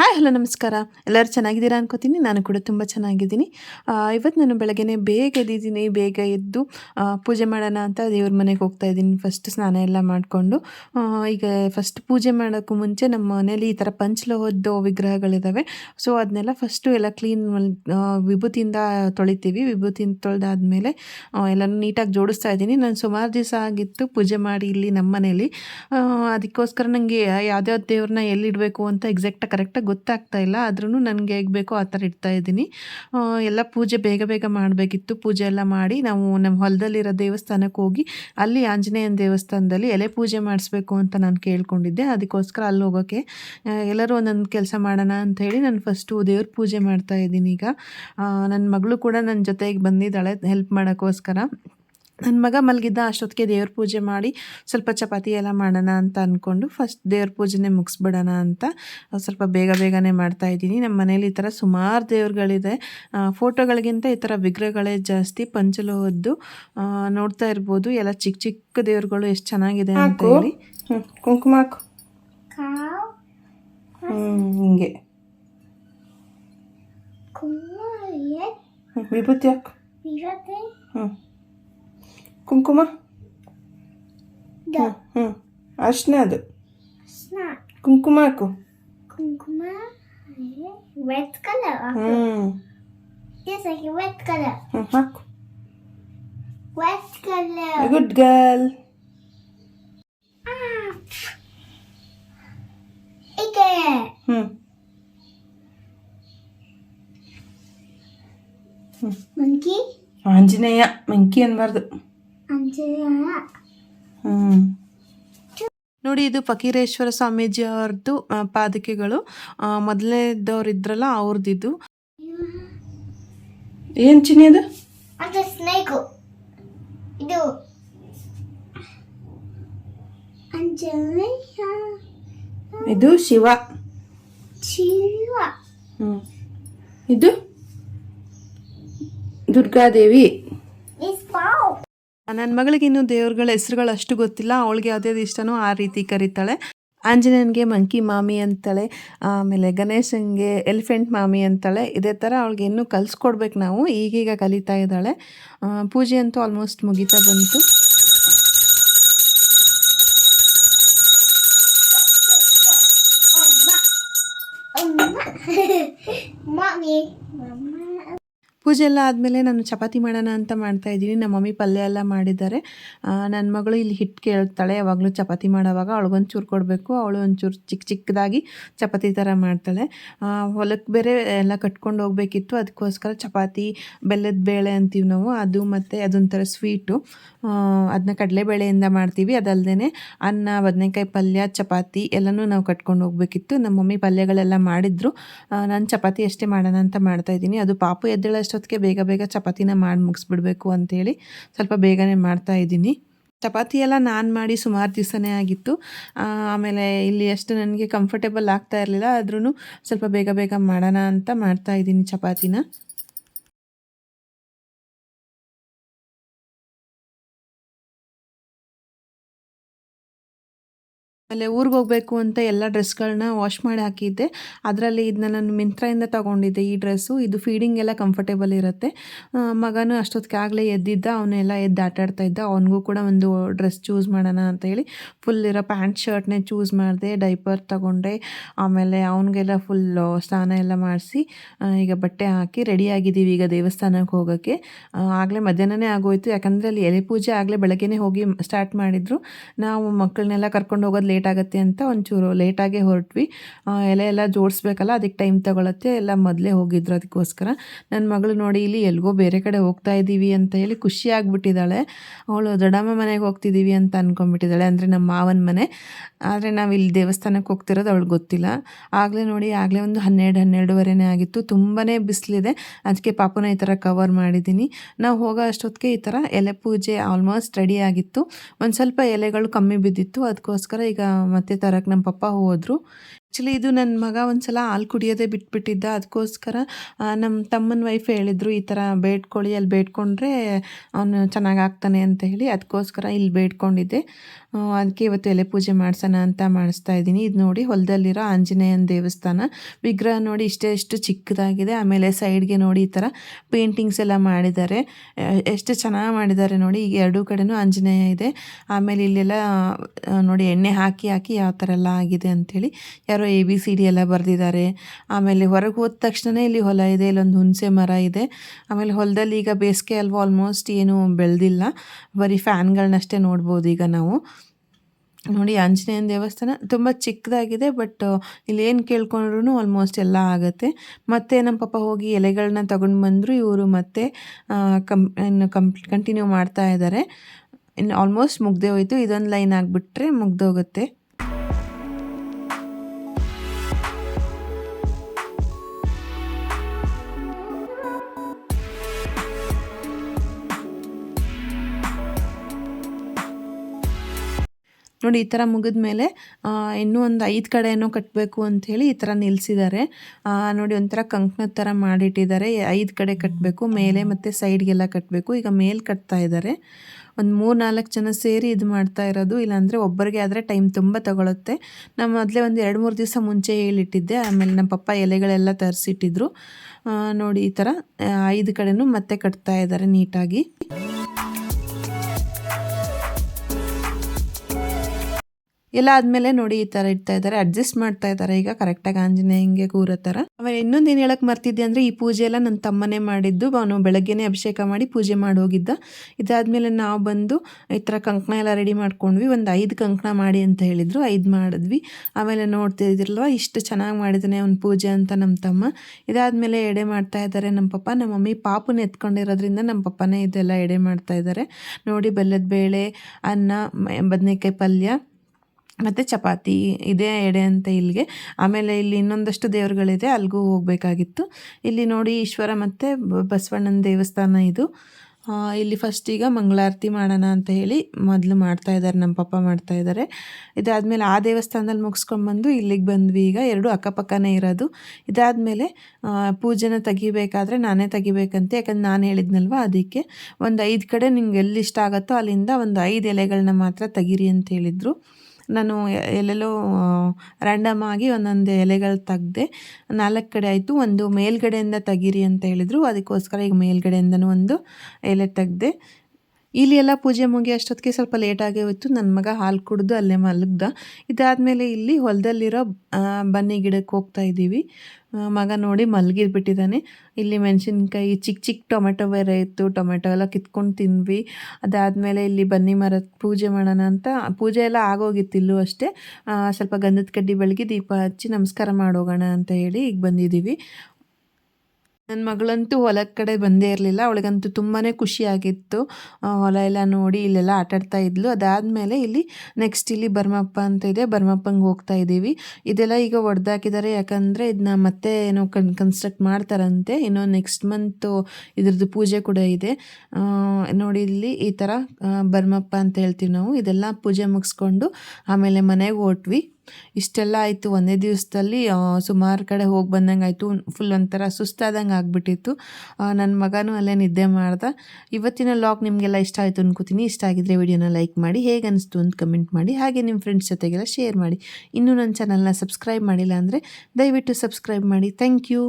Hi, hello, ನಮಸ್ಕಾರ. ಎಲ್ಲರೂ ಚೆನ್ನಾಗಿದ್ದೀರಾ ಅನ್ಕೋತೀನಿ. ನಾನು ಕೂಡ ತುಂಬ ಚೆನ್ನಾಗಿದ್ದೀನಿ. ಇವತ್ತು ನಾನು ಬೆಳಗ್ಗೆನೇ ಬೇಗ ಎದ್ದಿದ್ದೀನಿ. ಬೇಗ ಎದ್ದು ಪೂಜೆ ಮಾಡೋಣ ಅಂತ ದೇವ್ರ ಮನೆಗೆ ಹೋಗ್ತಾ ಇದ್ದೀನಿ. ಫಸ್ಟ್ ಸ್ನಾನ ಎಲ್ಲ ಮಾಡಿಕೊಂಡು ಈಗ ಫಸ್ಟ್ ಪೂಜೆ ಮಾಡೋಕ್ಕೂ ಮುಂಚೆ ನಮ್ಮ ಮನೇಲಿ ಈ ಥರ ಪಂಚಲೋಹದ್ದು ವಿಗ್ರಹಗಳಿದ್ದಾವೆ ಸೊ ಅದನ್ನೆಲ್ಲ ಫಸ್ಟು ಎಲ್ಲ ಕ್ಲೀನ್ ವಿಭೂತಿಯಿಂದ ತೊಳಿತೀವಿ. ವಿಭೂತಿಯಿಂದ ತೊಳೆದಾದ್ಮೇಲೆ ಎಲ್ಲನೂ ನೀಟಾಗಿ ಜೋಡಿಸ್ತಾ ಇದ್ದೀನಿ. ನಾನು ಸುಮಾರು ದಿವಸ ಆಗಿತ್ತು ಪೂಜೆ ಮಾಡಿ ಇಲ್ಲಿ ನಮ್ಮ ಮನೇಲಿ ಅದಕ್ಕೋಸ್ಕರ ನನಗೆ ಯಾವ್ದ್ಯಾವ್ದು ದೇವ್ರನ್ನ ಎಲ್ಲಿಡಬೇಕು ಅಂತ ಎಕ್ಸಾಕ್ಟಾಗಿ ಕರೆಕ್ಟಾಗಿ ಗೊತ್ತಾಗ್ತಾ ಇಲ್ಲ. ಆದ್ರೂ ನನಗೆ ಹೇಗೆ ಬೇಕೋ ಆ ಥರ ಇಡ್ತಾ ಇದ್ದೀನಿ. ಎಲ್ಲ ಪೂಜೆ ಬೇಗ ಬೇಗ ಮಾಡಬೇಕಿತ್ತು. ಪೂಜೆ ಎಲ್ಲ ಮಾಡಿ ನಾವು ನಮ್ಮ ಹೊಲದಲ್ಲಿರೋ ದೇವಸ್ಥಾನಕ್ಕೆ ಹೋಗಿ ಅಲ್ಲಿ ಆಂಜನೇಯನ ದೇವಸ್ಥಾನದಲ್ಲಿ ಎಲೆ ಪೂಜೆ ಮಾಡಿಸ್ಬೇಕು ಅಂತ ನಾನು ಕೇಳ್ಕೊಂಡಿದ್ದೆ. ಅದಕ್ಕೋಸ್ಕರ ಅಲ್ಲಿ ಹೋಗೋಕ್ಕೆ ಎಲ್ಲರೂ ಒಂದೊಂದು ಕೆಲಸ ಮಾಡೋಣ ಅಂತ ಹೇಳಿ ನಾನು ಫಸ್ಟು ದೇವ್ರ ಪೂಜೆ ಮಾಡ್ತಾ ಇದ್ದೀನಿ ಈಗ. ನನ್ನ ಮಗಳು ಕೂಡ ನನ್ನ ಜೊತೆಗೆ ಬಂದಿದ್ದಾಳೆ ಹೆಲ್ಪ್ ಮಾಡೋಕ್ಕೋಸ್ಕರ. ನನ್ನ ಮಗ ಮಲಗಿದ್ದ ಅಷ್ಟೊತ್ತಿಗೆ ದೇವ್ರ ಪೂಜೆ ಮಾಡಿ ಸ್ವಲ್ಪ ಚಪಾತಿ ಎಲ್ಲ ಮಾಡೋಣ ಅಂತ ಅಂದ್ಕೊಂಡು ಫಸ್ಟ್ ದೇವ್ರ ಪೂಜೆನೇ ಮುಗಿಸ್ಬಿಡೋಣ ಅಂತ ಸ್ವಲ್ಪ ಬೇಗ ಬೇಗನೆ ಮಾಡ್ತಾ ಇದ್ದೀನಿ. ನಮ್ಮ ಮನೇಲಿ ಈ ಥರ ಸುಮಾರು ದೇವ್ರುಗಳಿದೆ. ಫೋಟೋಗಳಿಗಿಂತ ಈ ಥರ ವಿಗ್ರಹಗಳೇ ಜಾಸ್ತಿ ಪಂಚಲೋಹದ್ದು ನೋಡ್ತಾ ಇರ್ಬೋದು. ಎಲ್ಲ ಚಿಕ್ಕ ಚಿಕ್ಕ ದೇವ್ರುಗಳು ಎಷ್ಟು ಚೆನ್ನಾಗಿದೆ ಅಂತ ಹೇಳಿ. ಹ್ಞೂ ಕುಂಕುಮ ಹಿಂಗೆ. ವಿಭೂತಿ ಹಾಕು. ಹ್ಞೂ ಕುಂಕುಮ da, ಹ್ಞೂ ಅಷ್ಟನೇ ಅದು snack, ಕುಂಕುಮ ಹಾಕು kumkuma, red color. ಹ್ಞೂ Yes, like a red color. ಹ್ಞೂ ಹಾಕು Red color. Good girl Ah. Again. ಹ್ಞೂ Monkey. Anjaneya monkey ಅನ್ಬಾರ್ದು Angela. ಹ್ಞೂ ನೋಡಿ ಇದು ಫಕೀರೇಶ್ವರ ಸ್ವಾಮೀಜಿ ಅವ್ರದ್ದು ಪಾದಕೆಗಳು. ಮೊದಲನೇದವ್ರು ಇದ್ರಲ್ಲ ಅವ್ರದ್ದು. ಏನ್ ಚಿನ್ನಿ ಅದು? the ಇದು ಇದು ಶಿವ. ಶಿವ. ಇದು ದುರ್ಗಾದೇವಿ. ನನ್ನ ಮಗಳಿಗೆ ಇನ್ನೂ ದೇವ್ರಗಳ ಹೆಸರುಗಳು ಅಷ್ಟು ಗೊತ್ತಿಲ್ಲ. ಅವಳಿಗೆ ಯಾವ್ದ್ಯಾವ್ದು ಇಷ್ಟನೋ ಆ ರೀತಿ ಕರೀತಾಳೆ. ಆಂಜನೇಯನಿಗೆ ಮಂಕಿ ಮಾಮಿ ಅಂತಾಳೆ. ಆಮೇಲೆ ಗಣೇಶನ್ಗೆ ಎಲಿಫೆಂಟ್ ಮಾಮಿ ಅಂತಾಳೆ. ಇದೇ ಥರ ಅವಳಿಗೆ ಇನ್ನೂ ಕಲಿಸ್ಕೊಡ್ಬೇಕು ನಾವು. ಈಗೀಗ ಕಲಿತಾ ಇದ್ದಾಳೆ. ಪೂಜೆ ಅಂತೂ ಆಲ್ಮೋಸ್ಟ್ ಮುಗಿತಾ ಬಂತು. ಮಾಮಿ. ಪೂಜೆ ಎಲ್ಲ ಆದಮೇಲೆ ನಾನು ಚಪಾತಿ ಮಾಡೋಣ ಅಂತ ಮಾಡ್ತಾ ಇದ್ದೀನಿ. ನಮ್ಮ ಮಮ್ಮಿ ಪಲ್ಯ ಎಲ್ಲ ಮಾಡಿದ್ದಾರೆ. ನನ್ನ ಮಗಳು ಇಲ್ಲಿ ಹಿಟ್ಟು ಕೇಳ್ತಾಳೆ. ಯಾವಾಗಲೂ ಚಪಾತಿ ಮಾಡೋವಾಗ ಅವಳಿಗೊಂಚೂರು ಕೊಡಬೇಕು. ಅವಳು ಒಂಚೂರು ಚಿಕ್ಕ ಚಿಕ್ಕದಾಗಿ ಚಪಾತಿ ಥರ ಮಾಡ್ತಾಳೆ. ಹೊಲಕ್ಕೆ ಬೇರೆ ಎಲ್ಲ ಕಟ್ಕೊಂಡು ಹೋಗಬೇಕಿತ್ತು. ಅದಕ್ಕೋಸ್ಕರ ಚಪಾತಿ, ಬೆಲ್ಲದ ಬೇಳೆ ಅಂತೀವಿ ನಾವು. ಅದು ಮತ್ತು ಅದೊಂಥರ ಸ್ವೀಟು. ಅದನ್ನ ಕಡಲೆಬೇಳೆಯಿಂದ ಮಾಡ್ತೀವಿ. ಅದಲ್ಲದೆ ಅನ್ನ, ಬದನೆಕಾಯಿ ಪಲ್ಯ, ಚಪಾತಿ ಎಲ್ಲನೂ ನಾವು ಕಟ್ಕೊಂಡು ಹೋಗಬೇಕಿತ್ತು. ನಮ್ಮ ಮಮ್ಮಿ ಪಲ್ಯಗಳೆಲ್ಲ ಮಾಡಿದ್ರು. ನಾನು ಚಪಾತಿ ಅಷ್ಟೇ ಮಾಡೋಣ ಅಂತ ಮಾಡ್ತಾ ಇದ್ದೀನಿ. ಅದು ಪಾಪು ಎದ್ದೇಳಷ್ಟೊತ್ತಿಗೆ ಬೇಗ ಬೇಗ ಚಪಾತಿನ ಮಾಡಿ ಮುಗಿಸ್ಬಿಡ್ಬೇಕು ಅಂಥೇಳಿ ಸ್ವಲ್ಪ ಬೇಗನೆ ಮಾಡ್ತಾ ಇದ್ದೀನಿ. ಚಪಾತಿ ಎಲ್ಲ ನಾನು ಮಾಡಿ ಸುಮಾರು ದಿವಸನೇ ಆಗಿತ್ತು. ಆಮೇಲೆ ಇಲ್ಲಿ ಅಷ್ಟು ನನಗೆ ಕಂಫರ್ಟೇಬಲ್ ಆಗ್ತಾ ಇರಲಿಲ್ಲ. ಆದ್ರೂ ಸ್ವಲ್ಪ ಬೇಗ ಬೇಗ ಮಾಡೋಣ ಅಂತ ಮಾಡ್ತಾ ಇದ್ದೀನಿ ಚಪಾತಿನ. ಆಮೇಲೆ ಊರಿಗೆ ಹೋಗಬೇಕು ಅಂತ ಎಲ್ಲ ಡ್ರೆಸ್ಗಳನ್ನ ವಾಶ್ ಮಾಡಿ ಹಾಕಿದ್ದೆ. ಅದರಲ್ಲಿ ಇದನ್ನ ನಾನು ಮಿಂತ್ರಾಯಿಂದ ತೊಗೊಂಡಿದ್ದೆ ಈ ಡ್ರೆಸ್ಸು. ಇದು ಫೀಡಿಂಗ್ ಎಲ್ಲ ಕಂಫರ್ಟೇಬಲ್ ಇರುತ್ತೆ. ಮಗನೂ ಅಷ್ಟೊತ್ತಿಗೆ ಆಗಲೇ ಎದ್ದಿದ್ದ ಅವನ್ನೆಲ್ಲ ಎದ್ದು ಆಟಾಡ್ತಾ ಇದ್ದ. ಅವನಿಗೂ ಕೂಡ ಒಂದು ಡ್ರೆಸ್ ಚೂಸ್ ಮಾಡೋಣ ಅಂತ ಹೇಳಿ ಫುಲ್ ಇರೋ ಪ್ಯಾಂಟ್, ಶರ್ಟ್ನೇ ಚೂಸ್ ಮಾಡಿದೆ ಡೈಪರ್ ತಗೊಂಡೆ. ಆಮೇಲೆ ಅವನಿಗೆಲ್ಲ ಫುಲ್ ಸ್ನಾನ ಎಲ್ಲ ಮಾಡಿಸಿ ಈಗ ಬಟ್ಟೆ ಹಾಕಿ ರೆಡಿ ಆಗಿದ್ದೀವಿ ಈಗ ದೇವಸ್ಥಾನಕ್ಕೆ ಹೋಗೋಕ್ಕೆ. ಆಗಲೇ ಮಧ್ಯಾಹ್ನನೇ ಆಗೋಯ್ತು. ಯಾಕಂದರೆ ಅಲ್ಲಿ ಎಲೆ ಪೂಜೆ ಆಗಲೇ ಬೆಳಗ್ಗೆನೇ ಹೋಗಿ ಸ್ಟಾರ್ಟ್ ಮಾಡಿದ್ರು. ನಾವು ಮಕ್ಕಳನ್ನೆಲ್ಲ ಕರ್ಕೊಂಡು ಹೋಗೋದು ಲೇಟ್ ಆಗುತ್ತೆ ಅಂತ ಒಂಚೂರು ಲೇಟಾಗೇ ಹೊರಟ್ವಿ. ಎಲೆ ಎಲ್ಲ ಜೋಡಿಸ್ಬೇಕಲ್ಲ, ಅದಕ್ಕೆ ಟೈಮ್ ತಗೊಳತ್ತೆ. ಎಲ್ಲ ಮೊದಲೇ ಹೋಗಿದ್ರು ಅದಕ್ಕೋಸ್ಕರ. ನನ್ನ ಮಗಳು ನೋಡಿ ಇಲ್ಲಿ ಎಲ್ಗೋ ಬೇರೆ ಕಡೆ ಹೋಗ್ತಾ ಇದ್ದೀವಿ ಅಂತ ಹೇಳಿ ಖುಷಿ ಆಗಿಬಿಟ್ಟಿದ್ದಾಳೆ ಅವಳು ದೊಡ್ಡಮ್ಮ ಮನೆಗೆ ಹೋಗ್ತಿದ್ದೀವಿ ಅಂತ ಅಂದ್ಕೊಂಡ್ಬಿಟ್ಟಿದ್ದಾಳೆ ಅಂದರೆ ನಮ್ಮ ಮಾವನ ಮನೆ. ಆದರೆ ನಾವು ಇಲ್ಲಿ ದೇವಸ್ಥಾನಕ್ಕೆ ಹೋಗ್ತಿರೋದು ಅವಳಿಗೆ ಗೊತ್ತಿಲ್ಲ. ಆಗಲೇ ನೋಡಿ, ಆಗಲೇ ಒಂದು ಹನ್ನೆರಡು, ಹನ್ನೆರಡುವರೆನೇ ಆಗಿತ್ತು. ತುಂಬಾ ಬಿಸಿಲಿದೆ. ಅದಕ್ಕೆ ಪಾಪನ ಈ ಥರ ಕವರ್ ಮಾಡಿದ್ದೀನಿ. ನಾವು ಹೋಗೋ ಅಷ್ಟೊತ್ತಿಗೆ ಈ ಥರ ಎಲೆ ಪೂಜೆ ಆಲ್ಮೋಸ್ಟ್ ರೆಡಿ ಆಗಿತ್ತು. ಒಂದು ಸ್ವಲ್ಪ ಎಲೆಗಳು ಕಮ್ಮಿ ಬಿದ್ದಿತ್ತು. ಅದಕ್ಕೋಸ್ಕರ ಈಗ ಮತ್ತೆ ತರಕ್ಕೆ ನಮ್ಮ ಪಪ್ಪ ಹೋದರು. ಆ್ಯಕ್ಚುಲಿ ಇದು ನನ್ನ ಮಗ ಒಂದು ಸಲ ಹಾಲು ಕುಡಿಯೋದೇ ಬಿಟ್ಬಿಟ್ಟಿದ್ದ. ಅದಕ್ಕೋಸ್ಕರ ನಮ್ಮ ತಮ್ಮನ ವೈಫ್ ಹೇಳಿದ್ರು, ಈ ಥರ ಬೇಡ್ಕೊಳ್ಳಿ ಅಲ್ಲಿ ಬೇಡ್ಕೊಂಡ್ರೆ ಅವನು ಚೆನ್ನಾಗಿ ಆಗ್ತಾನೆ ಅಂತ ಹೇಳಿ ಅದಕ್ಕೋಸ್ಕರ ಇಲ್ಲಿ ಬೇಡ್ಕೊಂಡಿದ್ದೆ. ಅದಕ್ಕೆ ಇವತ್ತು ಎಲೆ ಪೂಜೆ ಮಾಡಿಸೋಣ ಅಂತ ಮಾಡಿಸ್ತಾ ಇದ್ದೀನಿ. ಇದು ನೋಡಿ ಹೊಲದಲ್ಲಿರೋ ಆಂಜನೇಯನ ದೇವಸ್ಥಾನ. ವಿಗ್ರಹ ನೋಡಿ ಇಷ್ಟೇ ಎಷ್ಟು ಚಿಕ್ಕದಾಗಿದೆ. ಆಮೇಲೆ ಸೈಡ್ಗೆ ನೋಡಿ ಈ ಥರ ಪೇಂಟಿಂಗ್ಸ್ ಎಲ್ಲ ಮಾಡಿದ್ದಾರೆ. ಎಷ್ಟು ಚೆನ್ನಾಗಿ ಮಾಡಿದ್ದಾರೆ ನೋಡಿ. ಈಗ ಎರಡೂ ಕಡೆನೂ ಆಂಜನೇಯ ಇದೆ. ಆಮೇಲೆ ಇಲ್ಲೆಲ್ಲ ನೋಡಿ ಎಣ್ಣೆ ಹಾಕಿ ಹಾಕಿ ಯಾವ ಥರ ಎಲ್ಲ ಆಗಿದೆ ಅಂಥೇಳಿ ಯಾರೋ ಎ ಬಿ ಸಿ ಡಿ ಎಲ್ಲ ಬರೆದಿದ್ದಾರೆ. ಆಮೇಲೆ ಹೊರಗೆ ಹೋದ ತಕ್ಷಣ ಇಲ್ಲಿ ಹೊಲ ಇದೆ, ಇಲ್ಲೊಂದು ಹುಣಸೆ ಮರ ಇದೆ. ಆಮೇಲೆ ಹೊಲದಲ್ಲಿ ಈಗ ಬೇಸಿಗೆ ಅಲ್ವಾ ಆಲ್ಮೋಸ್ಟ್ ಏನು ಬೆಳೆದಿಲ್ಲ. ಬರೀ ಫ್ಯಾನ್ಗಳನ್ನಷ್ಟೇ ನೋಡ್ಬೋದು ಈಗ ನಾವು. ನೋಡಿ ಆಂಜನೇಯನ ದೇವಸ್ಥಾನ ತುಂಬ ಚಿಕ್ಕದಾಗಿದೆ, ಬಟ್ ಇಲ್ಲಿ ಏನು ಕೇಳ್ಕೊಂಡ್ರೂ ಆಲ್ಮೋಸ್ಟ್ ಎಲ್ಲ ಆಗುತ್ತೆ. ಮತ್ತೆ ನಮ್ಮ ಪಾಪ ಹೋಗಿ ಎಲೆಗಳನ್ನ ತಗೊಂಡು ಬಂದರು, ಇವರು ಮತ್ತೆ ಕಂ, ಇನ್ನು ಕಂಟಿನ್ಯೂ ಮಾಡ್ತಾ ಇದ್ದಾರೆ ಇನ್ನು ಆಲ್ಮೋಸ್ಟ್ ಮುಗ್ದೇ ಹೋಯಿತು. ಇದೊಂದು ಲೈನ್ ಆಗಿಬಿಟ್ರೆ ಮುಗ್ದೋಗುತ್ತೆ. ನೋಡಿ, ಈ ಥರ ಮುಗಿದ ಮೇಲೆ ಇನ್ನೂ ಒಂದು ಐದು ಕಡೆ ಏನೋ ಕಟ್ಟಬೇಕು ಅಂಥೇಳಿ ಈ ಥರ ನಿಲ್ಲಿಸಿದ್ದಾರೆ ನೋಡಿ, ಒಂಥರ ಕಂಕಣದ ಥರ ಮಾಡಿಟ್ಟಿದ್ದಾರೆ. ಐದು ಕಡೆ ಕಟ್ಟಬೇಕು ಮೇಲೆ ಮತ್ತು ಸೈಡ್ಗೆಲ್ಲ ಕಟ್ಟಬೇಕು ಈಗ ಮೇಲೆ ಕಟ್ತಾ ಇದ್ದಾರೆ. ಒಂದು ಮೂರು ನಾಲ್ಕು ಜನ ಸೇರಿ ಇದು ಮಾಡ್ತಾ ಇರೋದು. ಇಲ್ಲಾಂದರೆ ಒಬ್ಬರಿಗೆ ಆದರೆ ಟೈಮ್ ತುಂಬ ತಗೊಳುತ್ತೆ. ನಾನು ಮೊದಲೇ ಒಂದು ಎರಡು ಮೂರು ದಿವಸ ಮುಂಚೆ ಹೇಳಿಟ್ಟಿದ್ದೆ. ಆಮೇಲೆ ನಮ್ಮ ಪಪ್ಪ ಎಲೆಗಳೆಲ್ಲ ತರಿಸಿಟ್ಟಿದ್ರು. ನೋಡಿ, ಈ ಥರ ಐದು ಕಡೆನೂ ಮತ್ತೆ ಕಟ್ತಾ ಇದ್ದಾರೆ ನೀಟಾಗಿ. ಎಲ್ಲ ಆದಮೇಲೆ ನೋಡಿ ಈ ಥರ ಇಡ್ತಾ ಇದ್ದಾರೆ ಅಡ್ಜಸ್ಟ್ ಮಾಡ್ತಾ ಇದ್ದಾರೆ. ಈಗ ಕರೆಕ್ಟಾಗಿ ಆಂಜನೇಯಂಗೆ ಕೂರೋ ಥರ ಆಮೇಲೆ ಇನ್ನೊಂದು ಏನು ಹೇಳಕ್ಕೆ ಮರ್ತಿದ್ದೆ ಅಂದರೆ ಈ ಪೂಜೆ ಎಲ್ಲ ನನ್ನ ತಮ್ಮನೇ ಮಾಡಿದ್ದು. ಅವನು ಬೆಳಗ್ಗೆನೇ ಅಭಿಷೇಕ ಮಾಡಿ ಪೂಜೆ ಮಾಡಿ ಹೋಗಿದ್ದ ಇದಾದಮೇಲೆ ನಾವು ಬಂದು ಈ ಥರ ಕಂಕಣ ಎಲ್ಲ ರೆಡಿ ಮಾಡ್ಕೊಂಡ್ವಿ. ಒಂದು ಐದು ಕಂಕಣ ಮಾಡಿ ಅಂತ ಹೇಳಿದರು. ಐದು ಮಾಡಿದ್ವಿ. ಆಮೇಲೆ ನೋಡ್ತಿದ್ರಲ್ವ ಇಷ್ಟು ಚೆನ್ನಾಗಿ ಮಾಡಿದ್ದಾನೆ ಅವ್ನ ಪೂಜೆ ಅಂತ ನಮ್ಮ ತಮ್ಮ. ಇದಾದಮೇಲೆ ಎಡೆ ಮಾಡ್ತಾ ಇದ್ದಾರೆ ನಮ್ಮ ಪಪ್ಪ. ನಮ್ಮ ಮಮ್ಮಿ ಪಾಪುನ ಎತ್ಕೊಂಡಿರೋದ್ರಿಂದ ನಮ್ಮ ಪಪ್ಪನೇ ಇದೆಲ್ಲ ಎಡೆ ಮಾಡ್ತಾ ಇದ್ದಾರೆ. ನೋಡಿ, ಬೆಲ್ಲದ ಬೇಳೆ, ಅನ್ನ ಬದನೆಕಾಯಿ ಪಲ್ಯ ಮತ್ತು ಚಪಾತಿ, ಇದೇ ಎಡೆ ಅಂತ ಇಲ್ಲಿಗೆ. ಆಮೇಲೆ ಇಲ್ಲಿ ಇನ್ನೊಂದಷ್ಟು ದೇವರುಗಳಿದೆ ಅಲ್ಲಿಗೂ ಹೋಗಬೇಕಾಗಿತ್ತು. ಇಲ್ಲಿ ನೋಡಿ ಈಶ್ವರ ಮತ್ತು ಬಸವಣ್ಣನ ದೇವಸ್ಥಾನ ಇದು. ಇಲ್ಲಿ ಫಸ್ಟ್ ಈಗ ಮಂಗಳಾರತಿ ಮಾಡೋಣ ಅಂತ ಹೇಳಿ ಮೊದಲು ಮಾಡ್ತಾ ಇದ್ದಾರೆ, ನಮ್ಮ ಪಪ್ಪ ಮಾಡ್ತಾ ಇದ್ದಾರೆ. ಇದಾದಮೇಲೆ ಆ ದೇವಸ್ಥಾನದಲ್ಲಿ ಮುಗಿಸ್ಕೊಂಡ್ಬಂದು ಇಲ್ಲಿಗೆ ಬಂದ್ವಿ ಈಗ, ಎರಡು ಅಕ್ಕಪಕ್ಕನೇ ಇರೋದು. ಇದಾದಮೇಲೆ ಪೂಜೆನ ತೆಗಿಬೇಕಾದ್ರೆ ನಾನೇ ತೆಗಿಬೇಕಂತೆ, ಯಾಕಂದ್ರೆ ನಾನು ಹೇಳಿದ್ನಲ್ವ ಅದಕ್ಕೆ. ಒಂದು ಐದು ಕಡೆ ನಿಮ್ಗೆ ಎಲ್ಲಿ ಇಷ್ಟ ಆಗುತ್ತೋ ಅಲ್ಲಿಂದ ಒಂದು ಐದು ಎಲೆಗಳನ್ನ ಮಾತ್ರ ತೆಗೀರಿ ಅಂತ ಹೇಳಿದರು. ನಾನು ಎಲ್ಲೆಲ್ಲೋ ರ್ಯಾಂಡಮ್ ಆಗಿ ಒಂದೊಂದು ಎಲೆಗಳು ತೆಗ್ದೆ, ನಾಲ್ಕು ಕಡೆ ಆಯಿತು, ಒಂದು ಮೇಲ್ಗಡೆಯಿಂದ ತೆಗೀರಿ ಅಂತ ಹೇಳಿದರು. ಅದಕ್ಕೋಸ್ಕರ ಈಗ ಮೇಲ್ಗಡೆಯಿಂದನೂ ಒಂದು ಎಲೆ ತೆಗ್ದೆ ಇಲ್ಲಿ ಎಲ್ಲ ಪೂಜೆ ಮುಗಿ ಅಷ್ಟೊತ್ತಿಗೆ ಸ್ವಲ್ಪ ಲೇಟಾಗೇ ಹೋಯ್ತು. ನನ್ನ ಮಗ ಹಾಲು ಕುಡಿದು ಅಲ್ಲೇ ಮಲಗ್ದ. ಇದಾದಮೇಲೆ ಇಲ್ಲಿ ಹೊಲದಲ್ಲಿರೋ ಬನ್ನಿ ಗಿಡಕ್ಕೆ ಹೋಗ್ತಾ ಇದ್ದೀವಿ. ಮಗ ನೋಡಿ ಮಲಗಿರ್ಬಿಟ್ಟಿದ್ದಾನೆ ಇಲ್ಲಿ ಮೆಣಸಿನ್ಕಾಯಿ ಚಿಕ್ಕ ಚಿಕ್ಕ ಟೊಮೆಟೊ ಬೇರೆ ಇತ್ತು. ಟೊಮೆಟೊ ಎಲ್ಲ ಕಿತ್ಕೊಂಡು ತಿಂದ್ವಿ. ಅದಾದಮೇಲೆ ಇಲ್ಲಿ ಬನ್ನಿ ಮರದ ಪೂಜೆ ಮಾಡೋಣ ಅಂತ. ಪೂಜೆ ಎಲ್ಲ ಆಗೋಗಿತ್ತು ಇಲ್ಲೂ ಅಷ್ಟೇ. ಸ್ವಲ್ಪ ಗಂಧದ ಕಡ್ಡಿ ಬೆಳಗ್ಗೆ ದೀಪ ಹಚ್ಚಿ ನಮಸ್ಕಾರ ಮಾಡೋಗೋಣ ಅಂತ ಹೇಳಿ ಈಗ ಬಂದಿದ್ದೀವಿ. ನನ್ನ ಮಗಳಂತೂ ಹೊಲದ ಕಡೆ ಬಂದೇ ಇರಲಿಲ್ಲ. ಅವಳಿಗಂತೂ ತುಂಬಾ ಖುಷಿಯಾಗಿತ್ತು. ಹೊಲ ಎಲ್ಲ ನೋಡಿ ಇಲ್ಲೆಲ್ಲ ಆಟಾಡ್ತಾ ಇದ್ಲು. ಅದಾದಮೇಲೆ ಇಲ್ಲಿ ನೆಕ್ಸ್ಟ್ ಇಲ್ಲಿ ಬರ್ಮಪ್ಪ ಅಂತ ಇದೆ. ಬರ್ಮಪ್ಪಂಗೆ ಹೋಗ್ತಾ ಇದ್ದೀವಿ. ಇದೆಲ್ಲ ಈಗ ಒಡೆದಾಕಿದ್ದಾರೆ. ಯಾಕಂದರೆ ಇದನ್ನ ಮತ್ತೆ ಏನೋ ಕನ್ ಕನ್ಸ್ಟ್ರಕ್ಟ್ ಮಾಡ್ತಾರಂತೆ. ಇನ್ನು ನೆಕ್ಸ್ಟ್ ಮಂತು ಇದ್ರದ್ದು ಪೂಜೆ ಕೂಡ ಇದೆ. ನೋಡಿ ಇಲ್ಲಿ ಈ ಥರ ಬರ್ಮಪ್ಪ ಅಂತ ಹೇಳ್ತೀವಿ ನಾವು. ಇದೆಲ್ಲ ಪೂಜೆ ಮುಗಿಸ್ಕೊಂಡು ಆಮೇಲೆ ಮನೆಗೆ ಹೊರಟ್ವಿ ಇಷ್ಟೆಲ್ಲ ಆಯಿತು. ಒಂದೇ ದಿವಸದಲ್ಲಿ ಸುಮಾರು ಕಡೆ ಹೋಗಿ ಬಂದಂಗೆ ಆಯಿತು ಫುಲ್ ಒಂಥರ ಸುಸ್ತಾದಂಗೆ ಆಗಿಬಿಟ್ಟಿತ್ತು. ನನ್ನ ಮಗನೂ ಅಲ್ಲೇ ನಿದ್ದೆ ಮಾಡ್ದೆ. ಇವತ್ತಿನ ಲಾಗ್ ನಿಮಗೆಲ್ಲ ಇಷ್ಟ ಆಯಿತು ಅನ್ಕೋತೀನಿ. ಇಷ್ಟ ಆಗಿದ್ರೆ ವಿಡಿಯೋನ ಲೈಕ್ ಮಾಡಿ, ಹೇಗೆ ಅನಿಸ್ತು ಅಂತ ಕಮೆಂಟ್ ಮಾಡಿ, ಹಾಗೆ ನಿಮ್ಮ ಫ್ರೆಂಡ್ಸ್ ಜೊತೆಗೆಲ್ಲ ಶೇರ್ ಮಾಡಿ. ಇನ್ನೂ ನನ್ನ ಚಾನಲ್ನ ಸಬ್ಸ್ಕ್ರೈಬ್ ಮಾಡಿಲ್ಲ ಅಂದರೆ ದಯವಿಟ್ಟು ಸಬ್ಸ್ಕ್ರೈಬ್ ಮಾಡಿ. Thank you